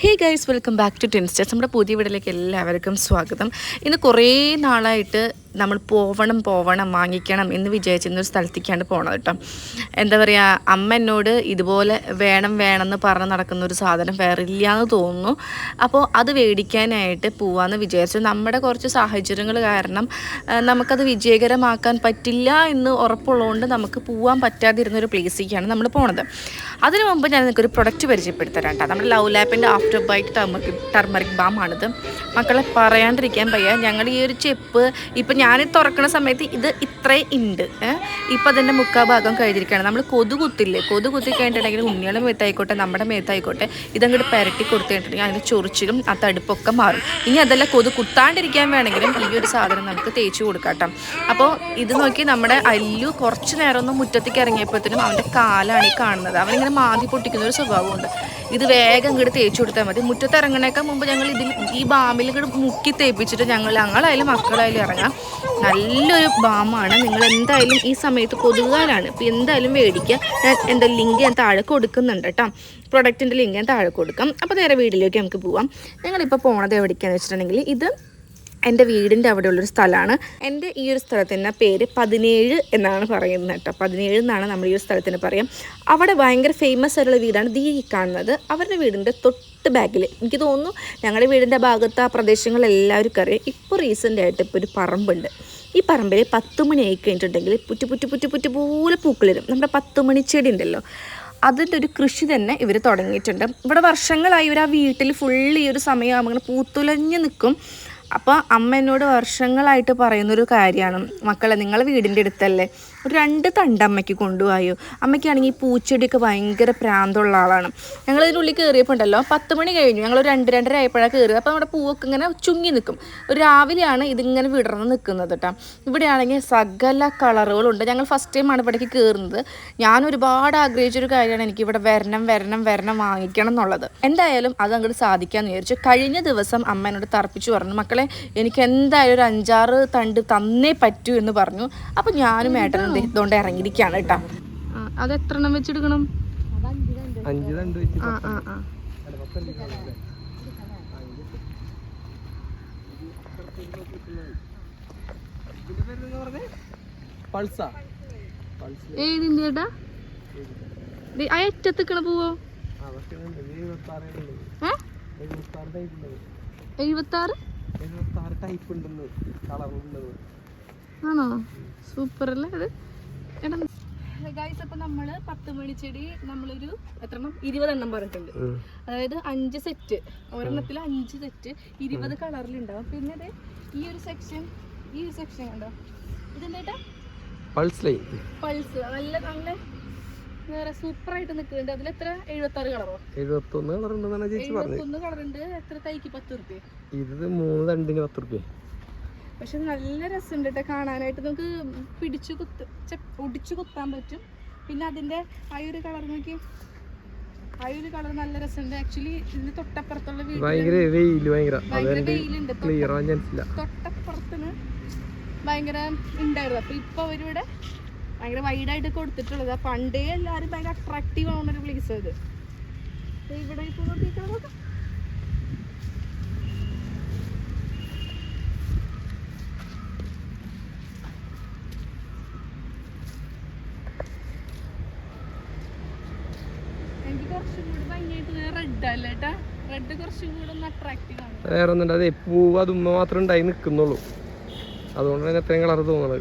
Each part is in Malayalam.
He guys welcome back to ടെൻസ്റ്റേഴ്സ് നമ്മുടെ പുതിയ വീടിലേക്ക് എല്ലാവർക്കും സ്വാഗതം. ഇന്ന് കുറേ നാളായിട്ട് നമ്മൾ പോവണം പോവണം വാങ്ങിക്കണം എന്ന് വിചാരിച്ചിരുന്ന ഒരു സ്ഥലത്തേക്കാണ് പോണത് കേട്ടോ എന്താ പറയുക അമ്മ എന്നോട് ഇതുപോലെ വേണം വേണം എന്ന് പറഞ്ഞ് നടക്കുന്ന ഒരു സാധനം വേറെ ഇല്ല എന്ന് തോന്നുന്നു. അപ്പോൾ അത് മേടിക്കാനായിട്ട് പോവാമെന്ന് വിചാരിച്ചു. നമ്മുടെ കുറച്ച് സാഹചര്യങ്ങൾ കാരണം നമുക്കത് വിജയകരമാക്കാൻ പറ്റില്ല എന്ന് ഉറപ്പുള്ളതുകൊണ്ട് നമുക്ക് പോവാൻ പറ്റാതിരുന്ന ഒരു പ്ലേസിലേക്കാണ് നമ്മൾ പോണത്. അതിനു മുമ്പ് ഞാൻ നിങ്ങൾക്കൊരു പ്രൊഡക്റ്റ് പരിചയപ്പെടുത്തരാം കേട്ടോ നമ്മുടെ ലവ് ലാപ്പിന്റെ ആഫ്റ്റർ ബൈറ്റ് ടർമറിക് ബാം ആണിത്. മക്കളെ പറയാണ്ടിരിക്കാൻ വയ്യ. ഞങ്ങൾ ഈ ഒരു ചെപ്പ് ഇപ്പം ഞാൻ തുറക്കുന്ന സമയത്ത് ഇത് ഇത്രേ ഉണ്ട് ഇപ്പം അതിന്റെ മുക്കാ ഭാഗം കഴിഞ്ഞിരിക്കുകയാണ് നമ്മൾ കൊതു കുത്തില്ലേ? കൊതു കുത്തി കഴിഞ്ഞിട്ടുണ്ടെങ്കിൽ ഉണ്ണിയുടെ മേത്തായിക്കോട്ടെ നമ്മുടെ മേത്തായിക്കോട്ടെ ഇതങ്ങോട്ട് പെരട്ടി കൊടുത്തിട്ടുണ്ടെങ്കിൽ അതിന്റെ ചൊറിച്ചിലും ആ തടുപ്പൊക്കെ മാറും. ഇനി അതല്ല കൊതു കുത്താണ്ടിരിക്കാൻ വേണമെങ്കിലും ഈ ഒരു സാധനം നമുക്ക് തേച്ച് കൊടുക്കാം അപ്പോൾ ഇത് നോക്കി നമ്മുടെ അല്ലു കുറച്ച് നേരം ഒന്ന് മുറ്റത്തേക്ക് ഇറങ്ങിയപ്പോഴത്തേനും അവന്റെ കാലാണ് ഈ കാണുന്നത്. അവനിങ്ങനെ മാതി പൊട്ടിക്കുന്ന ഒരു സ്വഭാവമുണ്ട്. ഇത് വേഗം ഇങ്ങോട്ട് തേച്ച് കൊടുത്താൽ മതി. മുറ്റത്ത് ഇറങ്ങണേക്കാൾ മുമ്പ് ഞങ്ങൾ ഇതിൽ ഈ ബാമിൽ ഇങ്ങോട്ട് മുക്കി തേപ്പിച്ചിട്ട് ഞങ്ങൾ ഞങ്ങളായാലും മക്കളായാലും ഇറങ്ങാം. നല്ലൊരു ബാമാണ്. നിങ്ങൾ എന്തായാലും ഈ സമയത്ത് കൊതുകാനാണ് ഇപ്പം എന്തായാലും മേടിക്കുക. ഞാൻ എന്റെ ലിങ്ക് ഞാൻ താഴെ കൊടുക്കുന്നുണ്ട് കേട്ടോ. പ്രൊഡക്റ്റിന്റെ ലിങ്ക് ഞാൻ താഴെ കൊടുക്കാം. അപ്പോൾ നേരെ വീട്ടിലേക്ക് നമുക്ക് പോവാം. ഞങ്ങളിപ്പോൾ പോണത് എവിടേക്കാന്ന് വെച്ചിട്ടുണ്ടെങ്കിൽ ഇത് എന്റെ വീടിന്റെ അവിടെയുള്ളൊരു സ്ഥലമാണ്. എന്റെ ഈ ഒരു സ്ഥലത്തിന്റെ പേര് പതിനേഴ് എന്നാണ് പറയുന്നത് കേട്ടോ. പതിനേഴ് എന്നാണ് നമ്മൾ ഈ ഒരു സ്ഥലത്തിന് പറയാം. അവിടെ ഭയങ്കര ഫേമസ് ആയിട്ടുള്ള വീടാണ് ദീ കാണുന്നത്. അവരുടെ വീടിന്റെ തൊട്ട് ബാക്കിൽ എനിക്ക് തോന്നുന്നു ഞങ്ങളുടെ വീടിന്റെ ഭാഗത്ത് ആ പ്രദേശങ്ങളെല്ലാവർക്കും അറിയാം. ഇപ്പോൾ റീസെന്റ് ആയിട്ട് ഇപ്പോൾ ഒരു പറമ്പുണ്ട്. ഈ പറമ്പിൽ പത്ത് ആയി കഴിഞ്ഞിട്ടുണ്ടെങ്കിൽ പുറ്റു പുറ്റു പുറ്റു പുറ്റു പോലെ പൂക്കളിരും. നമ്മുടെ പത്ത് മണി ചെടി ഉണ്ടല്ലോ. അതിന്റെ ഒരു കൃഷി തന്നെ ഇവർ തുടങ്ങിയിട്ടുണ്ട്. ഇവിടെ വർഷങ്ങളായി ഇവർ ആ വീട്ടിൽ ഫുള്ള് ഈ ഒരു സമയമാകുമ്പോൾ പൂത്തുലഞ്ഞ് നിൽക്കും. അപ്പോൾ അമ്മ എന്നോട് വർഷങ്ങളായിട്ട് പറയുന്നൊരു കാര്യമാണ്. മക്കളെ നിങ്ങൾ വീടിന്റെ അടുത്തല്ലേ? ഒരു രണ്ട് തണ്ട് അമ്മയ്ക്ക് കൊണ്ടുപോയോ. അമ്മയ്ക്കാണെങ്കിൽ ഈ പൂച്ചെടിയൊക്കെ ഭയങ്കര പ്രാന്തമുള്ള ആളാണ്. ഞങ്ങൾ ഇതിനുള്ളിൽ കയറിയപ്പോൾ ഉണ്ടല്ലോ പത്ത് മണി കഴിഞ്ഞു. ഞങ്ങൾ രണ്ട് രണ്ടര ആയപ്പോഴാണ് കയറിയത്. അപ്പോൾ നമ്മുടെ പൂവൊക്കെ ഇങ്ങനെ ചുങ്ങി നിൽക്കും. ഒരു രാവിലെയാണ് ഇതിങ്ങനെ വിടർന്ന് നിൽക്കുന്നത് കേട്ടോ. ഇവിടെയാണെങ്കിൽ സകല കളറുകളുണ്ട്. ഞങ്ങൾ ഫസ്റ്റ് ടൈമാണ് ഇവിടേക്ക് കയറുന്നത്. ഞാൻ ഒരുപാട് ആഗ്രഹിച്ചൊരു കാര്യമാണ് എനിക്ക് ഇവിടെ വരണം വരണം വരണം വാങ്ങിക്കണം എന്നുള്ളത്. എന്തായാലും അത് അങ്ങോട്ട് സാധിക്കാമെന്ന് വിചാരിച്ചു. കഴിഞ്ഞ ദിവസം അമ്മ എന്നോട് തറപ്പിച്ചു പറഞ്ഞു മക്കളെ എനിക്ക് എന്തായാലും ഒരു അഞ്ചാറ് തണ്ട് തന്നേ പറ്റൂ എന്ന് പറഞ്ഞു. അപ്പോൾ ഞാനും ഏട്ടനും ദേ ഇതുകൊണ്ട് ഇറങ്ങിയിരിക്കുകയാണ് കേട്ടോ. അത് എത്ര എണ്ണം വെച്ചെടുക്കണം ആ ആ ചേട്ടാ പോവോ? എഴുപത്തി ആറ് ടൈപ്പ് ഉണ്ടെന്ന്. കളറുള്ളത്. ആണോ? സൂപ്പർ അല്ലേ അത്? എടാ ഗൈസ് അപ്പൊ നമ്മൾ പത്ത് മണി ചെടി നമ്മളൊരു എത്രണ്ണം ഇരുപതെണ്ണം പറഞ്ഞിട്ടുണ്ട്. അതായത് അഞ്ച് സെറ്റ്. ഒരെണ്ണത്തിൽ അഞ്ച് സെറ്റ്. ഇരുപത് കളറിലുണ്ടാവും. പിന്നെ ദേ ഈ ഒരു സെക്ഷൻ ഈ ഒരു സെക്ഷൻ ഉണ്ടോ ഇതെന്താ പൾസ് ലൈൻ പൾസ് നല്ല നല്ല വേറെ സൂപ്പർ ആയിട്ട് നിൽക്കുന്നുണ്ട്. അതിൽ എത്ര? എഴുപത്തി ആറ് കളറോ? എഴുപത്തി ഒന്ന് കളർ എഴുപത്തി ഒന്ന് കളറുണ്ട്. എത്ര തൈക്ക്? പത്ത് റുപ്യ ഇത് മൂന്ന് രണ്ടിന് പത്ത് റുപ്യ പക്ഷെ നല്ല രസമുണ്ട് കേട്ടോ കാണാനായിട്ട്. നമുക്ക് പിടിച്ചു കുത്ത് ഒടിച്ചു കുത്താൻ പറ്റും. പിന്നെ അതിന്റെ ആ ഒരു കളർ നോക്കി. ആ ഒരു കളർ നല്ല രസമുണ്ട്. ആക്ച്വലി ഇതിന് തൊട്ടപ്പുറത്തുള്ള ഭയങ്കര വെയിലുണ്ട്. തൊട്ടപ്പുറത്തിന് ഭയങ്കര ഉണ്ടായിരുന്നു അപ്പൊ ഇപ്പൊ അവരിവിടെ ഭയങ്കര വൈഡായിട്ട് കൊടുത്തിട്ടുള്ളത്. പണ്ടേ എല്ലാരും ഭയങ്കര അട്രാക്റ്റീവ് ആവുന്ന ഒരു പ്ലേസ് ഇത് ഇവിടെ ഇപ്പൊ നോക്കിക്കോ നോക്കാം എനിക്ക് കുറച്ചും കൂടി ഭംഗിയായിട്ട് റെഡ് അല്ലേ ഏട്ടാ റെഡ് കുറച്ചും കൂടി ഒന്ന് അട്രാക്റ്റീവ് ആണ് വേറെ ഒന്നുണ്ട് അതെ പൂവ് അതുമ്മ മാത്രം ഉണ്ടായി നിൽക്കുന്നുള്ളൂ. അതുകൊണ്ട് തന്നെ അത്രയും കളർ തോന്നുന്നത്.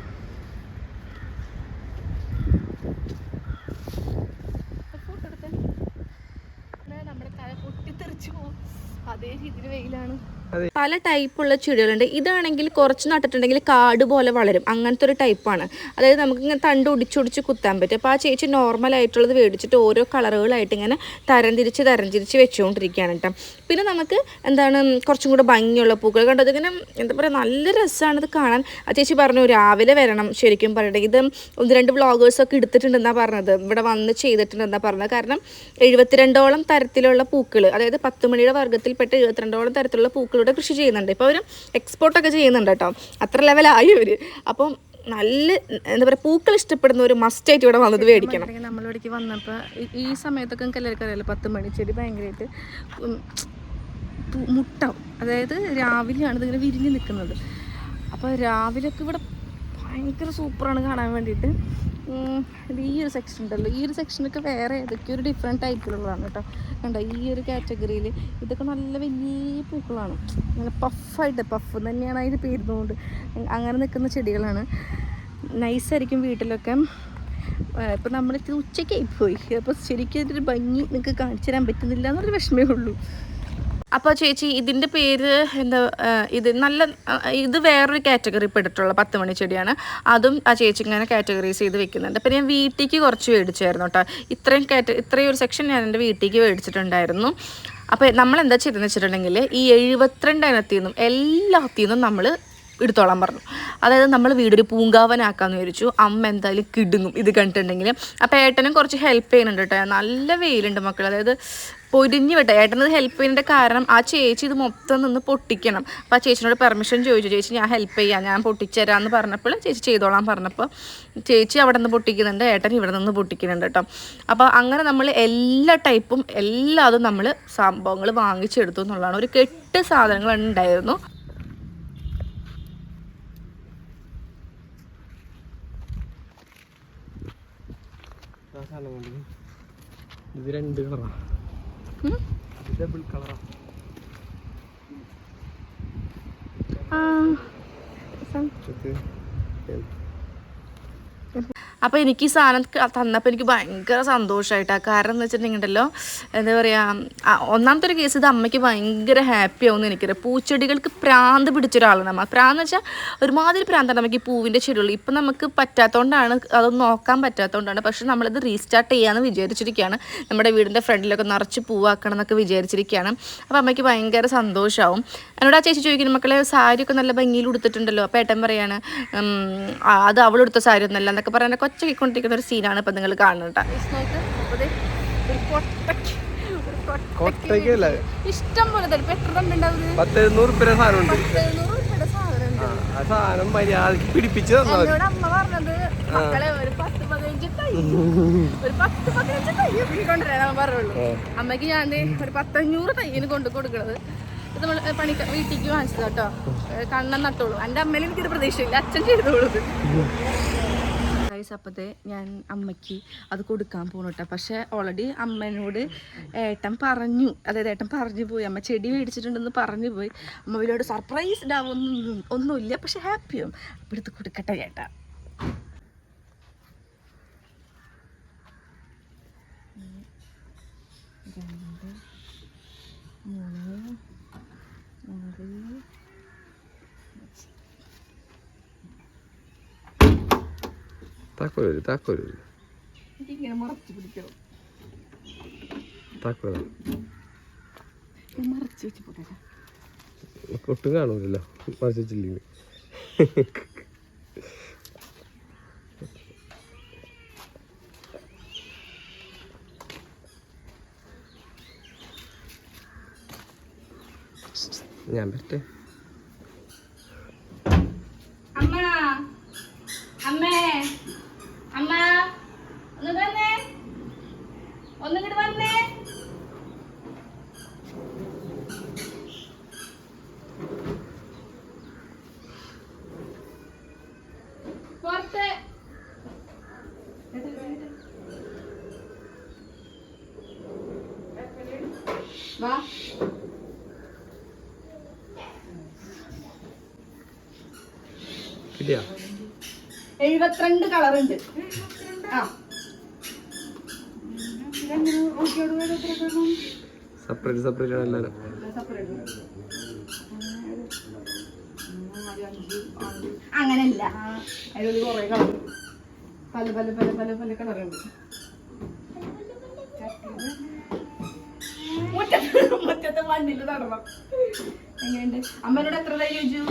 അതെ. പല ടൈപ്പുള്ള ചെടികളുണ്ട്. ഇതാണെങ്കിൽ കുറച്ച് നട്ടിട്ടുണ്ടെങ്കിൽ കാട് പോലെ വളരും. അങ്ങനത്തെ ഒരു ടൈപ്പാണ്. അതായത് നമുക്ക് ഇങ്ങനെ തണ്ട് ഒടിച്ചൊടിച്ച് കുത്താൻ പറ്റും. അപ്പോൾ ആ ചേച്ചി നോർമൽ ആയിട്ടുള്ളത് മേടിച്ചിട്ട് ഓരോ കളറുകളായിട്ട് ഇങ്ങനെ തരംതിരിച്ച് തരംതിരിച്ച് വെച്ചുകൊണ്ടിരിക്കുകയാണ് കേട്ടോ. പിന്നെ നമുക്ക് എന്താണ് കുറച്ചും കൂടെ ഭംഗിയുള്ള പൂക്കൾ. കണ്ടത് ഇങ്ങനെ എന്താ പറയുക നല്ല രസമാണ് ഇത് കാണാൻ. ആ ചേച്ചി പറഞ്ഞു രാവിലെ വരണം. ശരിക്കും പറയട്ടെ ഇത് ഒന്ന് രണ്ട് വ്ളോഗേഴ്സൊക്കെ എടുത്തിട്ടുണ്ടെന്നാണ് പറഞ്ഞത്. ഇവിടെ വന്ന് ചെയ്തിട്ടുണ്ടെന്നാണ് പറഞ്ഞത്. കാരണം എഴുപത്തിരണ്ടോളം തരത്തിലുള്ള പൂക്കൾ അതായത് പത്ത് മണിയുടെ വർഗത്തിൽപ്പെട്ട എഴുപത്തിരണ്ടോളം തരത്തിലുള്ള പൂക്കളുടെ കൃഷി ചെയ്യുന്നുണ്ട്. ഇപ്പോൾ അവർ എക്സ്പോർട്ടൊക്കെ ചെയ്യുന്നുണ്ട് കേട്ടോ. അത്ര ലെവലായി അവർ അപ്പം നല്ല എന്താ പറയുക പൂക്കൾ ഇഷ്ടപ്പെടുന്ന ഒരു മസ്റ്റായിട്ട് ഇവിടെ വന്നത് മേടിക്കണം. നമ്മളിവിടേക്ക് വന്നപ്പോൾ ഈ സമയത്തൊക്കെ നമുക്ക് എല്ലാവർക്കും അറിയാലോ പത്ത് മണി ചെടി ഭയങ്കരമായിട്ട് മുട്ടാവും അതായത് രാവിലെയാണ് ഇതിങ്ങനെ വിരിഞ്ഞ് നിൽക്കുന്നത് അപ്പോൾ രാവിലെയൊക്കെ ഇവിടെ ഭയങ്കര സൂപ്പറാണ് കാണാൻ വേണ്ടിയിട്ട്. ഇത് ഈ ഒരു സെക്ഷൻ ഉണ്ടല്ലോ. ഈ ഒരു സെക്ഷനൊക്കെ വേറെ ഏതൊക്കെയോ ഒരു ഡിഫറെന്റ് ടൈപ്പിലുള്ളതാണ് കേട്ടോ. കണ്ടോ ഈ ഒരു കാറ്റഗറിയിൽ ഇതൊക്കെ നല്ല വലിയ പൂക്കളാണ്. നല്ല പഫായിട്ട് പഫ് തന്നെയാണ് അതിൽ പേരുന്നതുകൊണ്ട് അങ്ങനെ നിൽക്കുന്ന ചെടികളാണ്. നൈസായിരിക്കും വീട്ടിലൊക്കെ. ഇപ്പം നമ്മളിത്തിരി ഉച്ചയ്ക്കായി പോയി. അപ്പോൾ ശരിക്കും ഇതിന്റെ ഭംഗി നിങ്ങൾക്ക് കാണിച്ചു തരാൻ പറ്റുന്നില്ല എന്നൊരു വിഷമേ ഉള്ളൂ. അപ്പോൾ ചേച്ചി ഇതിന്റെ പേര് എന്താ ഇത് നല്ല ഇത് വേറൊരു കാറ്റഗറി പെട്ടിട്ടുള്ള പത്ത് മണി ചെടിയാണ്. അതും ആ ചേച്ചി ഇങ്ങനെ കാറ്റഗറീസ് ചെയ്ത് വെക്കുന്നുണ്ട്. അപ്പോൾ ഞാൻ വീട്ടിലേക്ക് കുറച്ച് മേടിച്ചായിരുന്നു കേട്ടോ. ഇത്രയും കാറ്റ ഇത്രയും ഒരു സെക്ഷൻ ഞാൻ എന്റെ വീട്ടിലേക്ക് മേടിച്ചിട്ടുണ്ടായിരുന്നു. അപ്പോൾ നമ്മൾ എന്താ ചെയ്തതെന്ന് വെച്ചിട്ടുണ്ടെങ്കിൽ ഈ എഴുപത്തിരണ്ട് ഇനത്തിൽ നിന്നും എല്ലാത്തിൽ നിന്നും നമ്മൾ എടുത്തോളാൻ പറഞ്ഞു. അതായത് നമ്മൾ വീടൊരു പൂങ്കാവനാക്കാന്ന് വിചാരിച്ചു. അമ്മ എന്തായാലും കിടുങ്ങും. ഇത് കണ്ടിട്ടുണ്ടെങ്കിൽ അപ്പോൾ ഏട്ടനും കുറച്ച് ഹെൽപ്പ് ചെയ്യുന്നുണ്ട് കേട്ടോ നല്ല വെയിലുണ്ട് മക്കൾ അതായത് പൊരിഞ്ഞു വിട്ടെ. ഏട്ടനത് ഹെൽപ്പ് ചെയ്യുന്നതിന്റെ കാരണം ആ ചേച്ചി ഇത് മൊത്തം നിന്ന് പൊട്ടിക്കണം. അപ്പോൾ ആ ചേച്ചിനോട് പെർമിഷൻ ചോദിച്ചു. ചേച്ചി ഞാൻ ഹെൽപ്പ് ചെയ്യാം. ഞാൻ പൊട്ടിച്ചേരാന്ന് പറഞ്ഞപ്പോൾ ചേച്ചി ചെയ്തോളാം പറഞ്ഞപ്പോൾ ചേച്ചി അവിടെ നിന്ന് പൊട്ടിക്കുന്നുണ്ട്. ഏട്ടൻ ഇവിടെ നിന്ന് പൊട്ടിക്കുന്നുണ്ട് കേട്ടോ അപ്പോൾ അങ്ങനെ നമ്മൾ എല്ലാ ടൈപ്പും എല്ലാതും നമ്മൾ സംഭവങ്ങൾ വാങ്ങിച്ചെടുത്തു എന്നുള്ളതാണ്. ഒരു കെട്ട് സാധനങ്ങൾ ഉണ്ടായിരുന്നു. ഇത് രണ്ട് കളറാ. ഇത് ഡബിൾ കളറാ. ആ അപ്പോൾ എനിക്ക് ഈ സാധനം തന്നപ്പോൾ എനിക്ക് ഭയങ്കര സന്തോഷമായിട്ടാണ് കാരണം എന്ന് വെച്ചിട്ടുണ്ടെങ്കിലോ എന്താ പറയുക ഒന്നാമത്തെ ഒരു കേസ് ഇത് അമ്മയ്ക്ക് ഭയങ്കര ഹാപ്പി ആവുമെന്ന് എനിക്കറിയാം. പൂച്ചെടികൾക്ക് പ്രാന്ത് പിടിച്ച ഒരാളാണ് അമ്മ പ്രാന്ത് വെച്ചാൽ ഒരുമാതിരി പ്രാന്താണ് നമുക്ക് ഈ പൂവിന്റെ ചെടികൾ ഇപ്പം നമുക്ക് പറ്റാത്തതുകൊണ്ടാണ് അതൊന്നും നോക്കാൻ പറ്റാത്തതുകൊണ്ടാണ് പക്ഷെ നമ്മളിത് റീസ്റ്റാർട്ട് ചെയ്യാന്ന് വിചാരിച്ചിരിക്കുകയാണ്. നമ്മുടെ വീടിന്റെ ഫ്രണ്ടിലൊക്കെ നിറച്ച് പൂവാക്കണം എന്നൊക്കെ വിചാരിച്ചിരിക്കുകയാണ്. അപ്പോൾ അമ്മയ്ക്ക് ഭയങ്കര സന്തോഷമാവും എന്നോട് ആ ചേച്ചി ചോദിക്കുന്നു മക്കളെ സാരിയൊക്കെ നല്ല ഭംഗിയിൽ ഉടുത്തിട്ടുണ്ടല്ലോ. അപ്പോൾ ഏട്ടൻ പറയാണ് അത് അവൾ ഉടുത്ത സാരി ഒന്നല്ല എന്നൊക്കെ പറയാൻ കൊച്ചക്കൊണ്ടിരിക്കുന്ന ഒരു സീനാണ് ഇപ്പം നിങ്ങൾ കാണുന്നത് ഇഷ്ടം പോലെ പത്ത് എഴുന്നൂറ് രൂപയുടെ ആ ആ സാധനം മര്യാദയ്ക്ക് പിടിപ്പിച്ച് അമ്മ പറഞ്ഞത് മക്കളെ ഒരു പത്ത് പതിനഞ്ച് തൈ. ഒരു പത്ത് പതിനഞ്ച് തൈ കൊണ്ടുവരാൻ പറയുള്ളൂ അമ്മയ്ക്ക് ഞാൻ ഒരു പത്തഞ്ഞൂറ് തയ്യന് കൊണ്ട് കൊടുക്കണത്. ഇത് നമ്മൾ പണി വീട്ടിലേക്ക് വാങ്ങിച്ചത് കേട്ടോ. കണ്ണൻ നട്ടോളൂ. എന്റെ അമ്മയിൽ എനിക്കൊരു പ്രതീക്ഷയില്ല. അച്ഛൻ ചെയ്തോളൂ അപ്പത്തെ ഞാൻ അമ്മയ്ക്ക് അത് കൊടുക്കാൻ പോണു കേട്ടോ പക്ഷെ ഓൾറെഡി അമ്മേനോട് ഏട്ടൻ പറഞ്ഞു അതായത് ഏട്ടൻ പറഞ്ഞു പോയി. അമ്മ ചെടി മേടിച്ചിട്ടുണ്ടെന്ന് പറഞ്ഞു പോയി. അമ്മ വലിയോട് സർപ്രൈസ്ഡ് ആവുമൊന്നും ഒന്നുമില്ല പക്ഷെ ഹാപ്പിയും എടുത്ത് കൊടുക്കട്ടെ ചേട്ടാ. Thank മൂന്ന് മറച്ചു പിടിക്കണം. മറച്ചു വെച്ച് പോട്ടെ ഒട്ടും കാണൂലല്ലോ. മറിച്ചില്ലെങ്കിൽ ഞാൻ പറ്റേ അമ്മ അമ്മേ അമ്മ ഒന്ന് വന്നേ ഒന്നിങ്ങോട്ട് വന്നേ പുറത്ത് വാ കിട്ടിയാ എഴുപത്തിരണ്ട് കളർ ഉണ്ട് ആ. സെപ്പറേറ്റ് സെപ്പറേറ്റ് ആണ് എല്ലാവരും അങ്ങനല്ല അതിലൊരു കുറേ കളർ. പല പല പല പല പല കളറുണ്ട്. മുറ്റത്ത് മുറ്റത്ത് മണ്ണിൽ നടണം. എങ്ങനെയുണ്ട്? അമ്മനോട് എത്ര തൈ ചോദിച്ചു?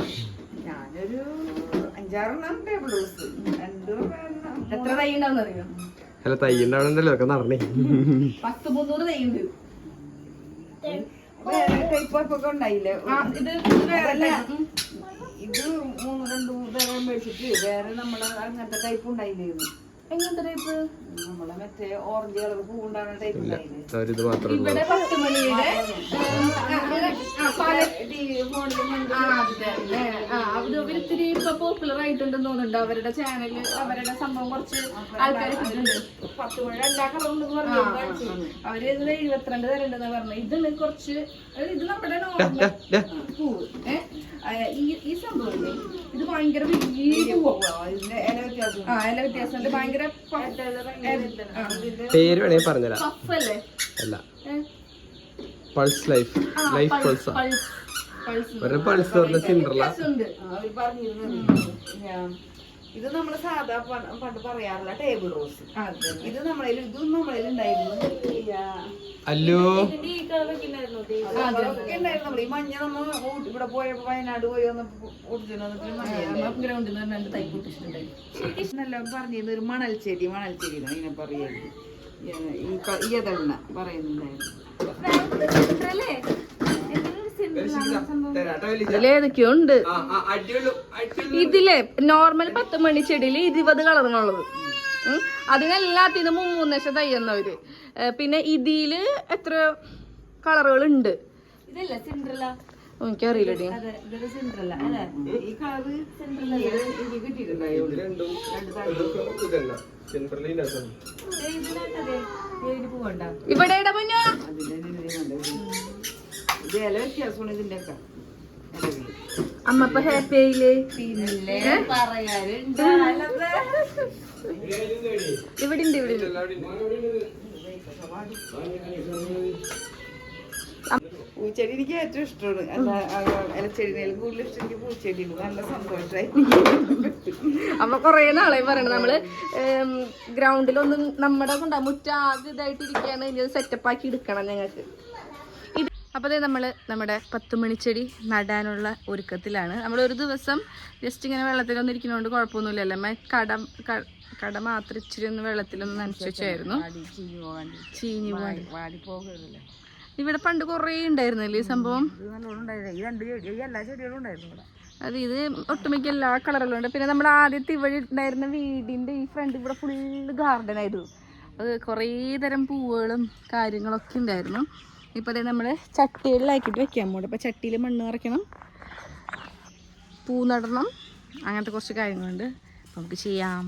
ഞാനൊരു അഞ്ചാറെണ്ണം ടേബിൾ റോസ് രണ്ടു എത്ര തൈ ഉണ്ടാവും അറിയോ അല്ല തൈ ഉണ്ടാവണല്ലോ ഒക്കെ നടന്നേ. പത്ത് മുന്നൂറ് തൈ ഉണ്ട്. വേറെ ടൈപ്പ് ഒക്കെ ഉണ്ടായില്ലേ? ഇത് വേറെ. ഇത് മൂന്ന് രണ്ട് തരം മേടിച്ചിട്ട് വേറെ നമ്മളെ അങ്ങനത്തെ ടൈപ്പ് ഉണ്ടായില്ലായിരുന്നു എങ്ങനത്തെ ടൈപ്പ് നമ്മളെ മാത്രം ഇവിടെ പത്ത് മണിയുടെ ഇവരിത്തിരി ഇപ്പൊ പോപ്പുലർ ആയിട്ടുണ്ടെന്ന് തോന്നുന്നുണ്ട്. അവരുടെ ചാനൽ അവരുടെ സംഭവം കുറച്ച് ആൾക്കാർ ഇട്ടിട്ടുണ്ട്. പത്ത് മണി രണ്ടാ കളറുണ്ടെന്ന് പറഞ്ഞു അവർ ഇതിൽ എഴുപത്തിരണ്ട് തരണ്ടെന്ന് പറഞ്ഞു. ഇതിന് കുറച്ച് ഇത് നമ്മുടെ നോർമൽ പൂവ്? ഈ ഈ സംഭവം? ഇത് ഭയങ്കര വലിയ പൂവാ. വ്യത്യാസം ആ ഇല വ്യത്യാസമുണ്ട്. ഭയങ്കര പേര് വേണേ പറഞ്ഞുതരാം. അല്ല. പൾസ് ലൈഫ് ലൈഫ് പൾസ്, പൾസാ പൾസ്, പൾസ്. ഒരു പൾസ് പറഞ്ഞ സിൻഡ്രല ഇത് നമ്മൾ സാധാ പണ്ട് പറയാറില്ല ടേബിൾ റോസ് ഇത് നമ്മളതിൽ ഇതും നമ്മളതിൽ ഉണ്ടായിരുന്നു നമ്മൾ ഈ മഞ്ഞ നമ്മൾ ഇവിടെ പോയപ്പോ വയനാട് പോയി വന്നപ്പോ പറഞ്ഞിരുന്നു ഒരു മണൽച്ചെടി മണൽച്ചെടി ഇതിനെ പറയുന്നത് ഈ ഈ പറയുന്നുണ്ടായിരുന്നു. ഇതിലേതൊക്കെയോ ഉണ്ട് ഇതിലെ നോർമൽ പത്ത് മണി ചെടിയിൽ ഇരുപത് കളറുകളുള്ളത്. അതിനെല്ലാത്തിനും മൂന്ന് ലക്ഷം തയ്യുന്നവര്. പിന്നെ ഇതിൽ എത്ര കളറുകൾ ഉണ്ട് എനിക്കറിയില്ലടി ഇവിടെ ഇട മുന്നോ? അതിന്റെ ഇത് കണ്ടോ? ഇത് ഇല വ്യത്യാസമാണ് ഇതിന്റെ ഒക്കെ. അമ്മ ഇപ്പൊ ഹാപ്പി ആയില്ലേ? പിന്നെ പറയാറുണ്ട് ഇവിടെ ഉണ്ട് ഇവിടെ പൂച്ചെടി എനിക്ക് ഏറ്റവും ഇഷ്ടമാണ്. അല്ല ഇലച്ചെടിനേലും കൂടുതൽ ഇഷ്ടം എനിക്ക് പൂച്ചെടി നല്ല സന്തോഷമായി അമ്മ കൊറേ നാളായി പറയണം നമ്മൾ ഗ്രൗണ്ടിലൊന്നും നമ്മുടെ കൊണ്ടാ മുറ്റാകെ ഇതായിട്ട് ഇരിക്കുകയാണ് ഇനി സെറ്റപ്പ് ആക്കി എടുക്കണം ഞങ്ങൾക്ക് അപ്പോൾ അതേ നമ്മൾ നമ്മുടെ പത്ത് മണിച്ചെടി നടാനുള്ള ഒരുക്കത്തിലാണ്. നമ്മൾ ഒരു ദിവസം ജസ്റ്റ് ഇങ്ങനെ വെള്ളത്തിലൊന്നും ഇരിക്കുന്നതുകൊണ്ട് കുഴപ്പമൊന്നുമില്ലല്ലോ അമ്മ കട കട മാത്രം ഇച്ചിരി ഒന്ന് വെള്ളത്തിലൊന്ന് അനുസരിച്ചായിരുന്നു ചീഞ്ഞു പോകാൻ വാടി ഇവിടെ പണ്ട് കുറേ ഉണ്ടായിരുന്നല്ലേ ഈ സംഭവം? അത് ഇത് ഒട്ടുമിക്ക എല്ലാ കളറിലും ഉണ്ട്. പിന്നെ നമ്മുടെ ആദ്യത്തെ ഇവിടെ ഉണ്ടായിരുന്ന വീടിന്റെ ഈ ഫ്രണ്ട് ഇവിടെ ഫുള്ള് ഗാർഡൻ ആയിരുന്നു. അത് കുറേ തരം പൂവുകളും കാര്യങ്ങളൊക്കെ ഉണ്ടായിരുന്നു. ഇപ്പോൾ അതേ നമ്മൾ ചട്ടികളിലാക്കിയിട്ട് വെക്കാം. അങ്ങോട്ട് അപ്പോൾ ചട്ടിയിൽ മണ്ണ് നിറയ്ക്കണം പൂ നടണം അങ്ങനത്തെ കുറച്ച് കാര്യങ്ങളുണ്ട്. നമുക്ക് ചെയ്യാം.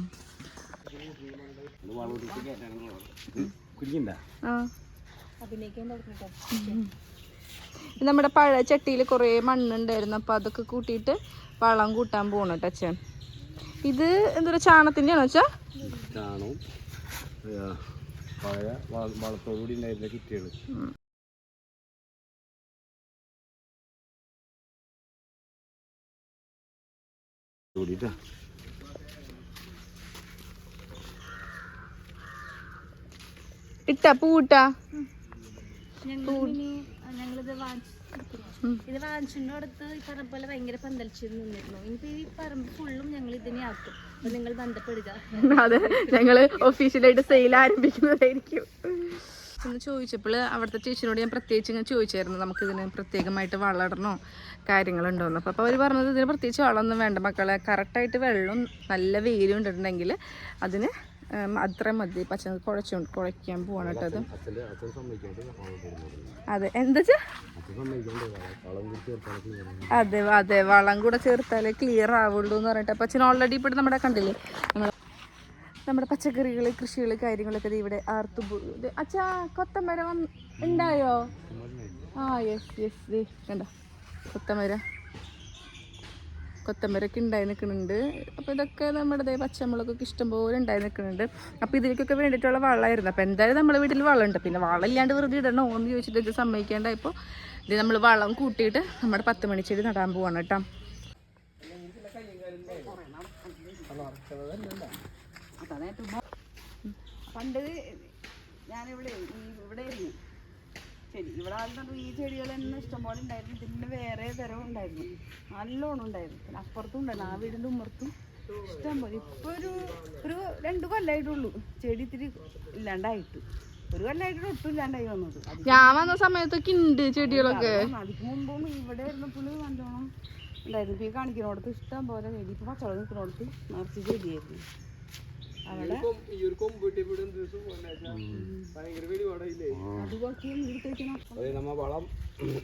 നമ്മുടെ പഴയ ചട്ടിയിൽ കുറേ മണ്ണുണ്ടായിരുന്നു അപ്പോൾ അതൊക്കെ കൂട്ടിയിട്ട് വളം കൂട്ടാൻ പോകണം കേട്ടോ അച്ഛൻ. ഇത് എന്താ ചാണകത്തിന്റെ ആണോ അച്ഛാ ചാണവും പഴയ വളത്തോടുകൂടി ഉണ്ടായിരുന്ന കിറ്റുകൾ കൂടിട്ടാ ഇട്ട പൂട്ട ഞങ്ങളിത് ഇത് വാങ്ങിച്ചിന്റെ അടുത്ത് ഈ പറഞ്ഞ പോലെ ഭയങ്കര പന്തലിച്ച് നിന്നിരുന്നു. ഇനിയിപ്പോ ഈ പറമ്പ് ഫുള്ളും ഞങ്ങൾ ഇതിനെ ആക്കും. അപ്പൊ നിങ്ങൾ ബന്ധപ്പെടുക. അതെ ഞങ്ങൾ ഒഫീഷ്യലായിട്ട് സെയിൽ ആരംഭിക്കുന്നതായിരിക്കും. ഒന്ന് ചോദിച്ചപ്പോൾ അവിടുത്തെ ചേച്ചിനോട് ഞാൻ പ്രത്യേകിച്ച് ഇങ്ങനെ ചോദിച്ചായിരുന്നു നമുക്ക് ഇതിന് പ്രത്യേകമായിട്ട് വളരണോ കാര്യങ്ങളുണ്ടോന്ന് അപ്പോൾ അപ്പോൾ അവർ പറഞ്ഞത് ഇതിന് പ്രത്യേകിച്ച് വളമൊന്നും വേണ്ട മക്കളെ. കറക്റ്റായിട്ട് വെള്ളം നല്ല വെയിലും ഉണ്ടിട്ടുണ്ടെങ്കിൽ അതിന് അത്ര മതി. പച്ച കുഴച്ചുകൊണ്ട് കുഴയ്ക്കാൻ പോവാണ് കേട്ടോ അത്. എന്താ അതെ അതെ. വളം കൂടെ ചേർത്താലേ ക്ലിയർ ആവുള്ളൂ എന്ന് പറഞ്ഞിട്ട് അപ്പം അച്ഛൻ ഓൾറെഡി ഇപ്പോൾ നമ്മുടെ കണ്ടില്ലേ? നമ്മൾ നമ്മുടെ പച്ചക്കറികൾ കൃഷികൾ കാര്യങ്ങളൊക്കെ ഇവിടെ ആർത്തു അച്ഛാ കൊത്തമര ഉണ്ടായോ? ആ യെസ് യെസ് ദേ കണ്ട? കൊത്തമര. കൊത്തമരൊക്കെ ഉണ്ടായി നിൽക്കുന്നുണ്ട്. അപ്പോൾ ഇതൊക്കെ നമ്മുടെ പച്ചമുളകൊക്കെ ഇഷ്ടംപോലെ ഉണ്ടായി നിൽക്കുന്നുണ്ട്. അപ്പോൾ ഇതിലേക്കൊക്കെ വേണ്ടിയിട്ടുള്ള വളമായിരുന്നു. അപ്പോൾ എന്തായാലും നമ്മുടെ വീട്ടിൽ വളമുണ്ട്. പിന്നെ വളം ഇല്ലാണ്ട് വെറുതെ ഇടണോ എന്ന് ചോദിച്ചിട്ട് ഇത് സമ്മതിക്കേണ്ടായപ്പോൾ ഇത് നമ്മൾ വളം കൂട്ടിയിട്ട് നമ്മുടെ പത്ത് മണിച്ചെടി നടാൻ പോവാണ് കേട്ടോ. പണ്ട് ഞാനിവിടെ ഇവിടെ ആയിരുന്നു. ശരി ഇവിടെ ആയിരുന്നു ഈ ചെടികൾ തന്നെ ഇഷ്ടംപോലെ ഉണ്ടായിരുന്നു. ഇതിന് വേറെ തരം ഉണ്ടായിരുന്നു. നല്ലോണം ഉണ്ടായിരുന്നു. പിന്നെ അപ്പുറത്തും ഉണ്ടായിരുന്നു. ആ വീടിന്റെ ഉമ്മർത്തും ഇഷ്ടംപോലെ ഇപ്പോൾ ഒരു ഒരു രണ്ട് കൊല്ലമായിട്ടുള്ളൂ ചെടി ഇത്തിരി ഇല്ലാണ്ടായിട്ട്. ഒരു കൊല്ലമായിട്ട് ഒട്ടും ഇല്ലാണ്ടായി വന്നത്. ഞാൻ വന്ന സമയത്തൊക്കെ ഉണ്ട് ചെടികളൊക്കെ. അതിന് മുമ്പും ഇവിടെ ഇരുന്നപ്പോൾ നല്ലോണം ഉണ്ടായിരുന്നു. ഇപ്പം ഈ കാണിക്കുന്നിടത്ത് ഇഷ്ടം പോലെ ചെടി. ഇപ്പൊ പച്ചവളം നിൽക്കുന്നിടത്ത് നിറച്ച് ചെടിയായിരുന്നു. അവിടെ? അത് നമ്മ വളം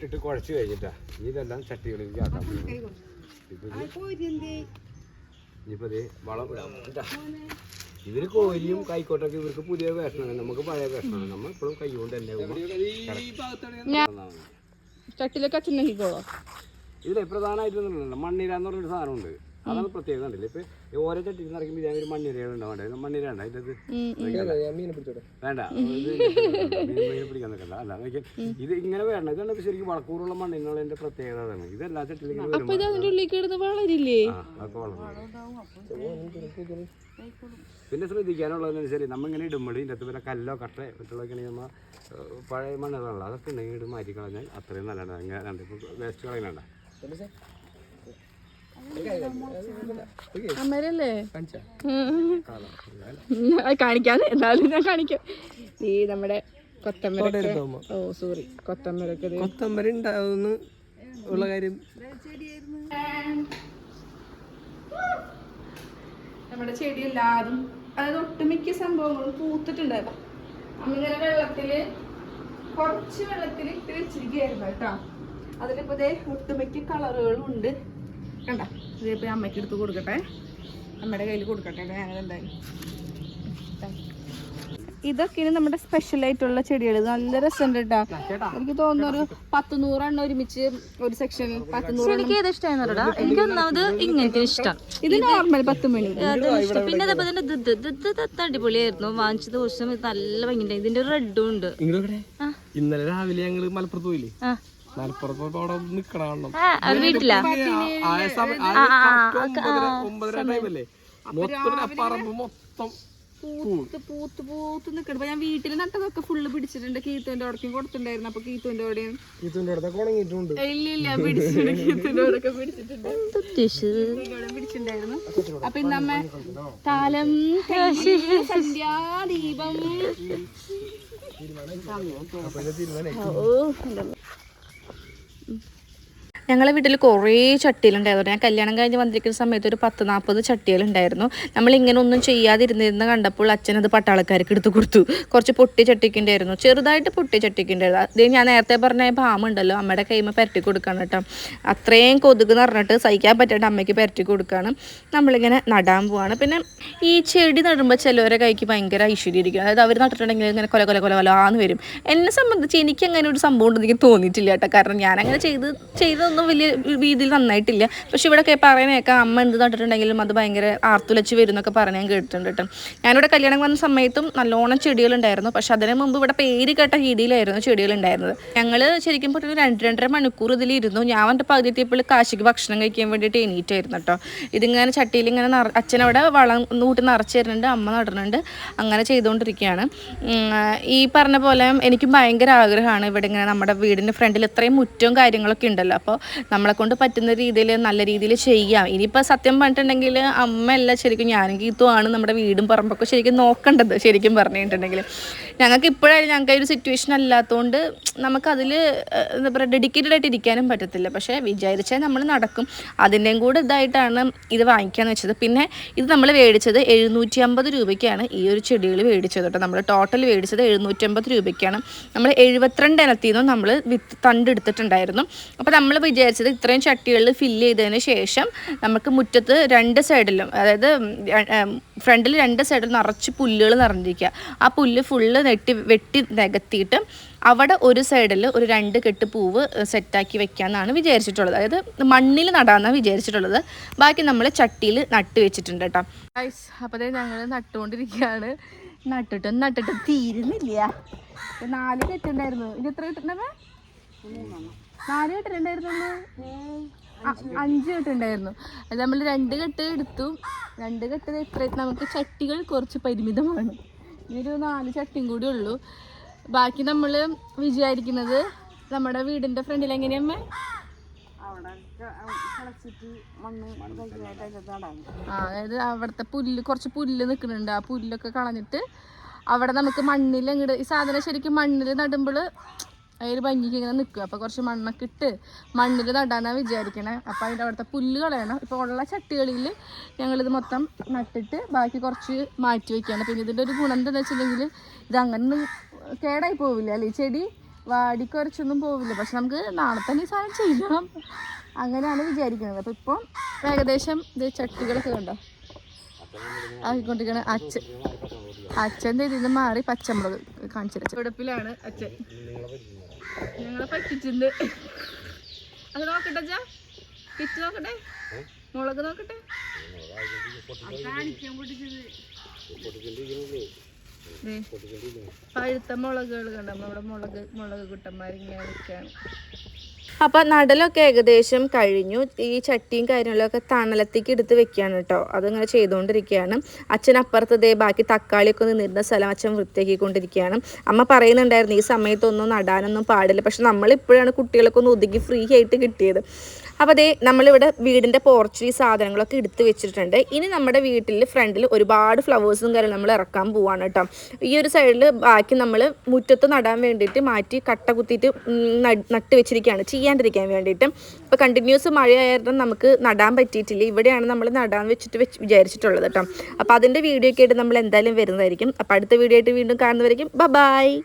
ഇട്ട് കുഴച്ച് കഴിഞ്ഞിട്ടാ. ഇനി ഇതെല്ലാം ചട്ടികളിലേക്ക് ആക്കാം ഇനിയിപ്പോ വളം ഇവർ കോരിയും കൈക്കോട്ടൊക്കെ ഇവർക്ക് പുതിയ വേഷമാണ്. നമുക്ക് പഴയ വേഷമാണ്. നമ്മൾ ഇപ്പോഴും കൈ കൊണ്ട് തന്നെ ചട്ടിലൊക്കെ ഇതിലെ പ്രധാനമായിട്ടൊന്നും മണ്ണിര എന്ന് പറഞ്ഞൊരു സാധനമുണ്ട്. അതാണ് പ്രത്യേകത ഉണ്ടല്ലേ ഇപ്പൊ ഓരോ ചട്ടിയിൽ നിറയ്ക്കുമ്പോൾ ഇതേ ഒരു മണ്ണിര ഉണ്ടാവണ്ടേ മണ്ണിര ഉണ്ട് അതിന്റെ വേണ്ട. ഇത് മീൻ മീനെ പിടിക്കാൻ നിൽക്കണ്ട. അല്ല നോക്കിയാൽ ഇത് ഇങ്ങനെ വേണം ഇതാണ് ശരിക്കും വളക്കൂറുള്ള മണ്ണിനുള്ളതിന്റെ പ്രത്യേകത അതാണ്. ഇതെല്ലാ ചട്ടിയിലും ഇങ്ങനെ വരുമ്പോൾ അതിന്റെ ഉള്ളിൽ കിടന്ന് വളരില്ലേ? അതൊക്കെ വളർന്നു പിന്നെ ശ്രദ്ധിക്കാനുള്ളതെന്ന് നമ്മളിങ്ങനെ നമ്മ ഇങ്ങനെ ഇടുമ്പോൾ ഇതിന്റെ അകത്ത് പിന്നെ കല്ലോ കട്ട മറ്റുള്ളതൊക്കെ നമ്മൾ പഴയ മണ്ണുകളല്ല അതൊക്കെ ഉണ്ടെങ്കിൽ ഇട് മാറ്റി കളഞ്ഞാൽ അത്രയും നല്ലതാണ്. ഇങ്ങനെ രണ്ട് ഇപ്പോൾ വേസ്റ്റ് കളയുന്നുണ്ട അമ്മരല്ലേ കാണിച്ചാ? കാണിക്കാതെ എന്നാലും ഞാൻ കാണിക്കാം. ഈ നമ്മുടെ കൊത്തമ്പര ഓ സോറി. കൊത്തമ്പരൊക്കെ കൊത്തമ്പര ഉണ്ടാവുന്ന. ഉള്ള കാര്യം. നമ്മുടെ ചെടി എല്ലാതും അതായത് ഒട്ടുമിക്ക സംഭവങ്ങളും പൂത്തിട്ടുണ്ടായിരുന്നു. അങ്ങനെ വെള്ളത്തിൽ കുറച്ച് വെള്ളത്തിൽ ഇട്ട് വെച്ചിരിക്കുകയായിരുന്നു കേട്ടോ. അതിലിപ്പോ ദേ ഒട്ടുമിക്ക കളറുകളും ഉണ്ട്. കണ്ട? ഇതിപ്പോ അമ്മയ്ക്ക് എടുത്ത് കൊടുക്കട്ടെ. അമ്മയുടെ കയ്യിൽ കൊടുക്കട്ടെ. ഞങ്ങൾ എന്തായാലും ഇനി നമ്മുടെ സ്പെഷ്യൽ ആയിട്ടുള്ള ചെടികൾ നല്ല രസമുണ്ട് കേട്ടോ. എനിക്ക് തോന്നുന്നു ഒരു പത്ത് നൂറെണ്ണം ഒരുമിച്ച് ഒരു സെക്ഷൻ പത്ത് നൂറ് എനിക്ക് ഏത് ഇഷ്ടമായിരുന്നടാ എനിക്ക് ഒന്നാമത് ഇങ്ങനത്തെ ഇഷ്ടം. ഇത് നോർമൽ പത്ത് മണി. പിന്നെ അതേപോലെ തന്നെ ഇത് അടിപൊളിയായിരുന്നു. വാങ്ങിച്ചത് ദിവസം ഇത് നല്ല ഭംഗി ഇതിന്റെ റെഡും ഉണ്ട്. ഇന്നലെ രാവിലെ ഞങ്ങൾ മലപ്പുറത്ത് പോയില്ലേ? ആ. മലപ്പുറത്ത് അവിടെ നിക്കണം ഒമ്പതര ടൈമല്ലേ മൊത്തം പറമ്പ് മൊത്തം പൂത്ത് പൂത്ത് പൂത്ത് നിൽക്കണം ഞാൻ വീട്ടിൽ നട്ടതൊക്കെ ഫുള്ള് പിടിച്ചിട്ടുണ്ട് കീത്തുവിന്റെ അവിടേക്കും കൊടുത്തിട്ടുണ്ടായിരുന്നു അപ്പൊ കീത്തുവിന്റെ അവിടെയും ഇല്ല ഇല്ല പിടിച്ചിട്ടുണ്ട് കീത്തുവിന്റെ അവിടെയൊക്കെ പിടിച്ചിട്ടുണ്ട് പിടിച്ചിട്ടുണ്ടായിരുന്നു അപ്പൊ ഇന്നമ്മ താലം സന്ധ്യാദീപം ഓ mm ഞങ്ങളെ വീട്ടിൽ കുറേ ചട്ടിയിലുണ്ടായിരുന്നു ഞാൻ കല്യാണം കഴിഞ്ഞ് വന്നിരിക്കുന്ന സമയത്ത് ഒരു പത്ത് നാൽപ്പത് ചട്ടികളുണ്ടായിരുന്നു. നമ്മൾ ഇങ്ങനെ ഒന്നും ചെയ്യാതിരുന്നിരുന്ന് കണ്ടപ്പോൾ അച്ഛൻ അത് പട്ടാളക്കാർക്ക് എടുത്തു കൊടുത്തു. കുറച്ച് പൊട്ടി ചട്ടിക്ക് ഉണ്ടായിരുന്നു. ചെറുതായിട്ട് പൊട്ടി ചട്ടിക്ക് ഉണ്ടായിരുന്നു. അത് ഞാൻ നേരത്തെ പറഞ്ഞ ഭാമുണ്ടല്ലോ അമ്മയുടെ കൈമ പരട്ടി കൊടുക്കണം കേട്ടോ. അത്രയും കൊതുക് നിറഞ്ഞിട്ട് സഹിക്കാൻ പറ്റാണ്ട് അമ്മയ്ക്ക് പരട്ടി കൊടുക്കുകയാണ് നമ്മളിങ്ങനെ നടാൻ പോവാണ്. പിന്നെ ഈ ചെടി നടുമ്പോൾ ചിലവരെ കൈക്ക് ഭയങ്കര ഐശ്വര്യം ഇരിക്കും അതായത് അവർ നട്ടിട്ടുണ്ടെങ്കിൽ ഇങ്ങനെ കൊല കൊല കൊല കൊലാന്ന് വരും. എന്നെ സംബന്ധിച്ച് എനിക്ക് അങ്ങനെ ഒരു സംഭവം ഉണ്ടെന്ന് എനിക്ക് തോന്നിയിട്ടില്ല കേട്ടോ. കാരണം ഞാനങ്ങനെ ചെയ്ത് ചെയ്തൊന്നും വലിയ രീതിയിൽ നന്നായിട്ടില്ല. പക്ഷെ ഇവിടെ പറയുന്നതൊക്കെ അമ്മ എന്ത് നട്ടിട്ടുണ്ടെങ്കിലും അത് ഭയങ്കര ആർത്തുലച്ച് വരും എന്നൊക്കെ പറഞ്ഞ് ഞാൻ കേട്ടിട്ടുണ്ട് കേട്ടോ. ഞാനിവിടെ കല്യാണം വന്ന സമയത്തും നല്ലോണം ചെടികളുണ്ടായിരുന്നു. പക്ഷെ അതിനു മുമ്പ് ഇവിടെ പേര് കേട്ട രീതിയിലായിരുന്നു ചെടികളുണ്ടായിരുന്നത്. ഞങ്ങൾ ശരിക്കും പറഞ്ഞാൽ രണ്ട് രണ്ടര മണിക്കൂർ ഇതിലിരുന്നു ഞാൻ വന്നിട്ട് പകുതി എത്തിയപ്പോൾ കാശിക്ക് ഭക്ഷണം കഴിക്കാൻ വേണ്ടിയിട്ട് എണീറ്റായിരുന്നു കേട്ടോ. ഇതിങ്ങനെ ചട്ടിയിൽ ഇങ്ങനെ അച്ഛനവിടെ വളം കൂട്ടി നിറച്ച് തരുന്നുണ്ട് അമ്മ നടുന്നുണ്ട് അങ്ങനെ ചെയ്തുകൊണ്ടിരിക്കുകയാണ്. ഈ പറഞ്ഞ പോലെ എനിക്കും ഭയങ്കര ആഗ്രഹമാണ് ഇവിടെ ഇങ്ങനെ നമ്മുടെ വീടിന്റെ ഫ്രണ്ടിൽ ഇത്രയും മുറ്റവും കാര്യങ്ങളൊക്കെ ഉണ്ടല്ലോ. അപ്പോൾ നമ്മളെ കൊണ്ട് പറ്റുന്ന രീതിയിൽ നല്ല രീതിയിൽ ചെയ്യാം. ഇനിയിപ്പോൾ സത്യം പറഞ്ഞിട്ടുണ്ടെങ്കിൽ അമ്മയല്ല ശരിക്കും ഞാനും ഗീത്തുമാണ് നമ്മുടെ വീടും പറമ്പൊക്കെ ശരിക്കും നോക്കേണ്ടത് ശരിക്കും പറഞ്ഞിട്ടുണ്ടെങ്കിൽ. ഞങ്ങൾക്ക് ഇപ്പോഴായാലും ഞങ്ങൾക്ക് ഒരു സിറ്റുവേഷൻ അല്ലാത്തതുകൊണ്ട് നമുക്കതിൽ എന്താ പറയുക ഡെഡിക്കേറ്റഡ് ആയിട്ട് ഇരിക്കാനും പറ്റത്തില്ല. പക്ഷേ വിചാരിച്ചാൽ നമ്മൾ നടക്കും. അതിന്റെയും കൂടെ ഇതായിട്ടാണ് ഇത് വാങ്ങിക്കാന്ന് വെച്ചത്. പിന്നെ ഇത് നമ്മൾ മേടിച്ചത് എഴുന്നൂറ്റി അമ്പത് രൂപയ്ക്കാണ് ഈ ഒരു ചെടികൾ മേടിച്ചത് കേട്ടോ. നമ്മൾ ടോട്ടൽ മേടിച്ചത് എഴുന്നൂറ്റമ്പത് രൂപയ്ക്കാണ്. നമ്മൾ എഴുപത്തിരണ്ട് ഇനത്തിൽ നിന്നും നമ്മൾ വിത്ത് തണ്ട് എടുത്തിട്ടുണ്ടായിരുന്നു. അപ്പോൾ നമ്മൾ വിചാരിച്ചത് ഇത്രയും ചട്ടികളിൽ ഫില്ല് ചെയ്തതിന് ശേഷം നമുക്ക് മുറ്റത്ത് രണ്ട് സൈഡിലും അതായത് ഫ്രണ്ടിൽ രണ്ട് സൈഡിൽ നിറച്ച് പുല്ലുകൾ നിറഞ്ഞിരിക്കുക. ആ പുല്ല് ഫുള്ള് നെട്ടി വെട്ടി നികത്തിയിട്ട് അവിടെ ഒരു സൈഡിൽ ഒരു രണ്ട് കെട്ട് പൂവ് സെറ്റാക്കി വെക്കാമെന്നാണ് വിചാരിച്ചിട്ടുള്ളത്. അതായത് മണ്ണിൽ നടാമെന്നാണ് വിചാരിച്ചിട്ടുള്ളത്. ബാക്കി നമ്മൾ ചട്ടിയിൽ നട്ട് വെച്ചിട്ടുണ്ട് കേട്ടോ. അപ്പോൾ ഞങ്ങൾ നട്ടുകൊണ്ടിരിക്കുകയാണ്. നട്ടിട്ടും നട്ടിട്ടും തീരുന്നില്ല. നാല് കെട്ടുണ്ടായിരുന്നു ഇത് എത്ര കിട്ടുന്നവ നാല് അ- അഞ്ച് കെട്ടുണ്ടായിരുന്നു അത് നമ്മൾ രണ്ട് കെട്ട് എടുത്തു. രണ്ട് കെട്ട് എത്ര നമുക്ക് ചട്ടികൾ കുറച്ച് പരിമിതമാണ്. ഇനി ഒരു നാല് ചട്ടിയും കൂടി ഉള്ളൂ. ബാക്കി നമ്മൾ വിചാരിക്കുന്നത് നമ്മുടെ വീടിന്റെ ഫ്രണ്ടിൽ എങ്ങനെയമ്മ ആ അതായത് അവിടുത്തെ പുല്ല് കുറച്ച് പുല്ല് നിൽക്കുന്നുണ്ട്. ആ പുല്ലൊക്കെ കളഞ്ഞിട്ട് അവിടെ നമുക്ക് മണ്ണിൽ അങ്ങോട്ട് ഈ സാധനം ശരിക്കും മണ്ണിൽ നടുമ്പോൾ അതിൽ ഭംഗിക്ക് ഇങ്ങനെ നിൽക്കുക അപ്പോൾ കുറച്ച് മണ്ണൊക്കെ ഇട്ട് മണ്ണിൽ നടാനാണ് വിചാരിക്കണേ. അപ്പോൾ അതിന്റെ അവിടുത്തെ പുല്ല് കളയണം. ഇപ്പോൾ ഉള്ള ചട്ടികളിൽ ഞങ്ങളിത് മൊത്തം നട്ടിട്ട് ബാക്കി കുറച്ച് മാറ്റി വയ്ക്കുകയാണ് പിന്നെ ഇതിന്റെ ഒരു ഗുണം എന്താണെന്ന് വെച്ചിട്ടുണ്ടെങ്കിൽ ഇത് കേടായി പോവില്ല അല്ലേ? ചെടി വാടിക്കുറച്ചൊന്നും പോവില്ല. പക്ഷെ നമുക്ക് നാളെ തന്നെ ഈ സാധനം ചെയ്യണം അങ്ങനെയാണ് വിചാരിക്കുന്നത്. അപ്പോൾ ഇപ്പം ഏകദേശം ഇത് ചട്ടികളൊക്കെ കണ്ടോ? ആക്കിക്കൊണ്ടിരിക്കണ അച്ഛൻ. അച്ഛന്റെ ഇതിൽ നിന്ന് മാറി പച്ചമുളക് കാണിച്ചിട്ട് ചുടപ്പിലാണ് അച്ഛൻ. ഞങ്ങളെ പറ്റിച്ചിട്ടുണ്ട്. അത് നോക്കട്ടെ അച്ഛാ. കിറ്റ് നോക്കട്ടെ. മുളക് നോക്കട്ടെ. പഴുത്ത മുളകുകൾ കണ്ടോ? നമ്മുടെ മുളക് മുളക് കുട്ടന്മാരിങ്ങനെ നിൽക്കുകയാണ് അപ്പോൾ നടലൊക്കെ ഏകദേശം കഴിഞ്ഞു. ഈ ചട്ടിയും കാര്യങ്ങളൊക്കെ തണലത്തേക്ക് എടുത്ത് വെക്കുകയാണ് കേട്ടോ. അതിങ്ങനെ ചെയ്തുകൊണ്ടിരിക്കുകയാണ്. അച്ഛൻ അപ്പുറത്തതേ ബാക്കി തക്കാളിയൊക്കെ നിന്നിരുന്ന സ്ഥലം അച്ഛൻ വൃത്തിയാക്കിക്കൊണ്ടിരിക്കുകയാണ്. അമ്മ പറയുന്നുണ്ടായിരുന്നു ഈ സമയത്തൊന്നും നടാനൊന്നും പാടില്ല. പക്ഷെ നമ്മളിപ്പോഴാണ് കുട്ടികളൊക്കെ ഒന്ന് ഒതുക്കി ഫ്രീ ആയിട്ട് കിട്ടിയത്. അപ്പോൾ അതേ നമ്മളിവിടെ വീടിന്റെ പോർച്ചിൽ സാധനങ്ങളൊക്കെ എടുത്ത് വെച്ചിട്ടുണ്ട്. ഇനി നമ്മുടെ വീട്ടിൽ ഫ്രണ്ടിൽ ഒരുപാട് ഫ്ലവേഴ്സും കാര്യം നമ്മൾ ഇറക്കാൻ പോവാണ് കേട്ടോ. ഈ ഒരു സൈഡിൽ ബാക്കി നമ്മൾ മുറ്റത്ത് നടാൻ വേണ്ടിയിട്ട് മാറ്റി കട്ട കുത്തിയിട്ട് നട്ട് വെച്ചിരിക്കുകയാണ് ചെയ്യാണ്ടിരിക്കാൻ വേണ്ടിയിട്ട്. ഇപ്പോൾ കണ്ടിന്യൂസ് മഴയായിരുന്നു നമുക്ക് നടാൻ പറ്റിയിട്ടില്ല. ഇവിടെയാണ് നമ്മൾ നടാൻ വെച്ചിട്ട് വെച്ച് വിചാരിച്ചിട്ടുള്ളത് കേട്ടോ. അപ്പോൾ അതിന്റെ വീഡിയോ ഒക്കെ ആയിട്ട് നമ്മൾ എന്തായാലും വരുന്നതായിരിക്കും. അപ്പോൾ അടുത്ത വീഡിയോ ആയിട്ട് വീണ്ടും കാണുന്നവരായിരിക്കും ബ ബായ്